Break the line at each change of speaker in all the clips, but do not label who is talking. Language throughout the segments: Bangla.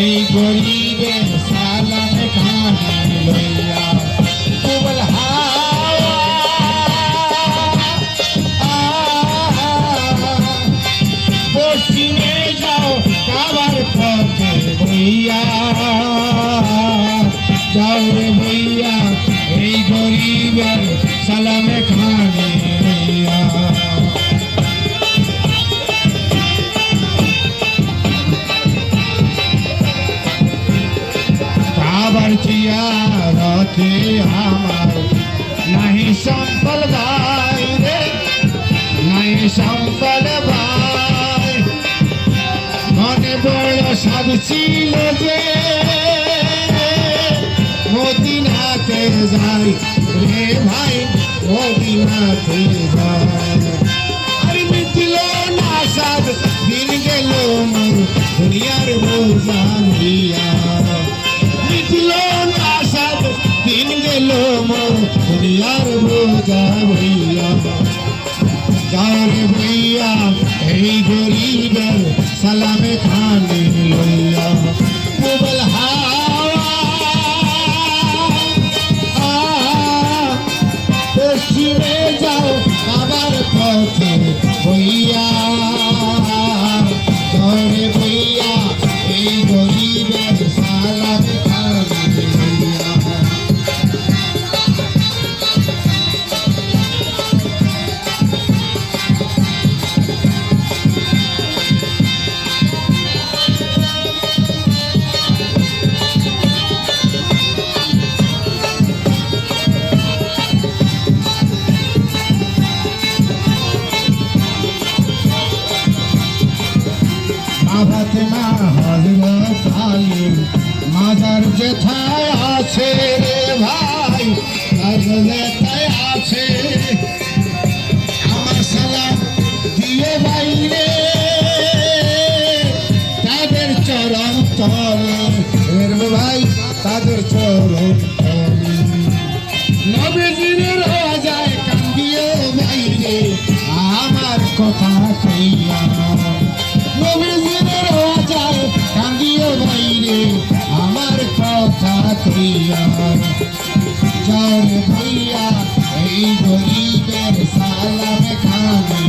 এই গরিবের সালাম খান লইয়া। যাও এই গরিবের সালামে খানে কাবার চিয়ারতে আমার, নাহি সম্পল ভাই রে, নাহি সম্পল ভাই মনে বড় সাধ ছিল যে যাই রে ভাই মদিনাতে যাই আর মিটিল না সাধ দিন গেল মোর দুনিয়ার বোঝা নিয়া মিটিল না সাধ দিন গেল মোর দুনিয়ার বোঝা হইয়া যারে বইয়া এই গরিবের সালামে খানে আবার পথে বইয়া ঘরে বইয়া এই গরিবের সালামে ফাতেমা হজরত আলী মাজার যেথায় আছে রে ভাই যেথায় আছে। আমার সালাম দিয়ে বাইরে, তাদের চরণ তলে। এর ভাই, তাদের চরণ তলে। নবীজির রাজায় কান্দিয়ে বাইরে, আমার কথা কইয়া যাও রে ভাইয়া এই গরিবের সালামে খানে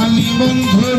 আমি বন্ধুর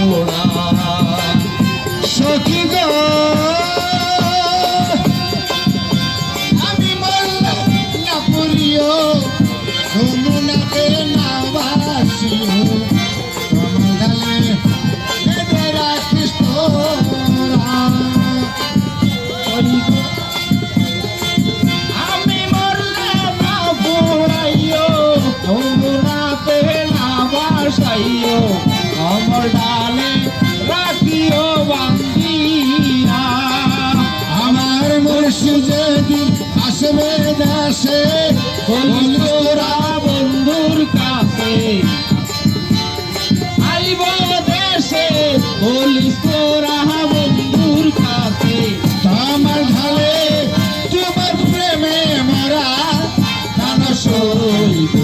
কাছে বন্ধুরা, বন্ধুর কাছে। আইব দেশে, বলিস তোরা,
বন্ধুর কাছে।
আমার ঢালে তোমার প্রেমে মারা, কানা সরইব